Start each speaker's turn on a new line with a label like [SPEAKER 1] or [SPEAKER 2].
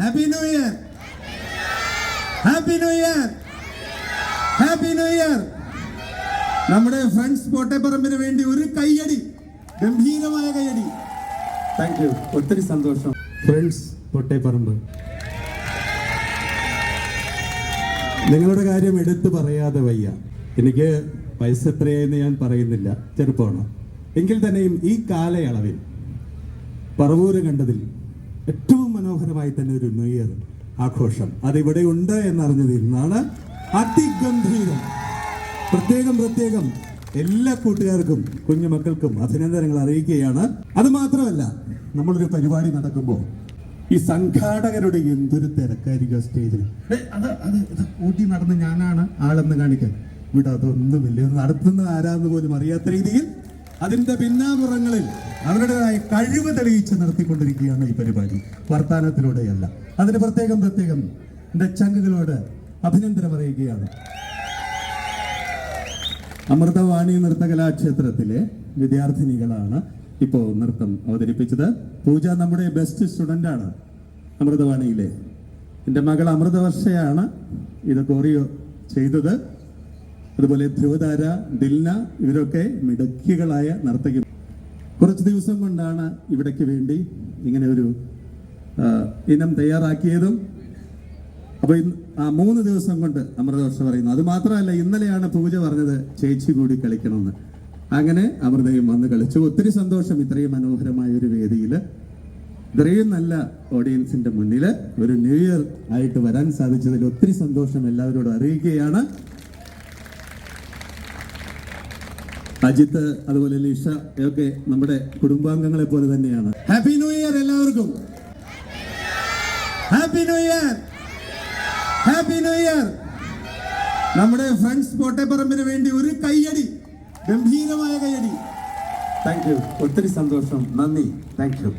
[SPEAKER 1] Happy new year happy new year happy new year നമ്മുടെ friends കോട്ടയപ്പറമ്പിന് വേണ്ടി ഒരു കയ്യടി. ഗംഭീരമായ കയ്യടി.
[SPEAKER 2] താങ്ക് യു ഒത്തിരി സന്തോഷം. ഫ്രണ്ട്സ് പൊട്ടേപ്പറമ്പ്. നിങ്ങളുടെ കാര്യം എടുത്തു പറയാതെ വയ്യ. എനിക്ക് വയസ്സെത്രയെന്ന് ഞാൻ പറയുന്നില്ല. ചെറുപ്പമാണ്. എങ്കിൽ തന്നെയും ഈ കാലയളവിൽ പറവൂര് കണ്ടതിൽ ഏറ്റവും മനോഹരമായി തന്നെ ഒരു ന്യൂ ഇയർ ആഘോഷം. അതിവിടെ ഉണ്ട് എന്നറിഞ്ഞതിൽ നിന്നാണ് അതിഗംഭീരം. പ്രത്യേകം പ്രത്യേകം എല്ലാ കൂട്ടുകാർക്കും കുഞ്ഞു മക്കൾക്കും അഭിനന്ദനങ്ങൾ അറിയിക്കുകയാണ്. അത് മാത്രമല്ല നമ്മളൊരു പരിപാടി നടക്കുമ്പോൾ ഈ സംഘാടകരുടെ എന്തൊരു തിരക്കായിരിക്കും സ്റ്റേജിൽ അത് അത് കൂട്ടി നടന്ന് ഞാനാണ് ആളെന്ന് കാണിക്കാൻ. ഇവിടെ അതൊന്നുമില്ല നടത്തുന്ന ആരാന്ന് പോലും അറിയാത്ത രീതിയിൽ അതിന്റെ പിന്നാമുറങ്ങളിൽ അവരുടേതായ കഴിവ് തെളിയിച്ച് നടത്തിക്കൊണ്ടിരിക്കുകയാണ് ഈ പരിപാടി. വർത്തമാനത്തിലൂടെയല്ല അതിന് പ്രത്യേകം പ്രത്യേകം എന്റെ ചങ്കുകളോട് അഭിനന്ദനം അറിയിക്കുകയാണ്. അമൃതവാണി നൃത്തകലാക്ഷേത്രത്തിലെ വിദ്യാർത്ഥിനികളാണ് ഇപ്പോൾ നൃത്തം അവതരിപ്പിച്ചത്. പൂജ നമ്മുടെ ബെസ്റ്റ് സ്റ്റുഡന്റ് ആണ് അമൃതവാണിയിലെ. എന്റെ മകൾ അമൃതവർഷയാണ് ഇത് കോറിയോ ചെയ്തത്. അതുപോലെ ധ്രുവതാര ദിൽന ഇവരൊക്കെ മിടുക്കികളായ നർത്തകി കുറച്ച് ദിവസം കൊണ്ടാണ് ഇവിടേക്ക് വേണ്ടി ഇങ്ങനെ ഒരു ഇനം തയ്യാറാക്കിയതും. അപ്പൊ ഇന്ന് ആ മൂന്ന് ദിവസം കൊണ്ട് അമൃതവർഷ പറയുന്നു. അത് മാത്രമല്ല ഇന്നലെയാണ് പൂജ പറഞ്ഞത് ചേച്ചി കൂടി കളിക്കണമെന്ന്. അങ്ങനെ അമൃതയും വന്ന് കളിച്ചു. ഒത്തിരി സന്തോഷം ഇത്രയും മനോഹരമായ ഒരു വേദിയിൽ ഇത്രയും നല്ല ഓഡിയൻസിന്റെ മുന്നിൽ ഒരു ന്യൂ ഇയർ ആയിട്ട് വരാൻ സാധിച്ചതിൽ ഒത്തിരി സന്തോഷം എല്ലാവരോടും അറിയിക്കുകയാണ്. അജിത്ത് അതുപോലെ ലിഷ ഒക്കെ നമ്മുടെ കുടുംബാംഗങ്ങളെ പോലെ തന്നെയാണ്.
[SPEAKER 1] ഹാപ്പി ന്യൂ ഇയർ എല്ലാവർക്കും. Happy new year happy new year നമ്മുടെ ഫ്രണ്ട്സ് കോട്ടയപ്പറമ്പിന് വേണ്ടി ഒരു കയ്യടി ഗംഭീരമായ കയ്യടി.
[SPEAKER 2] താങ്ക് യു ഒത്തിരി സന്തോഷം. നന്ദി. Thank you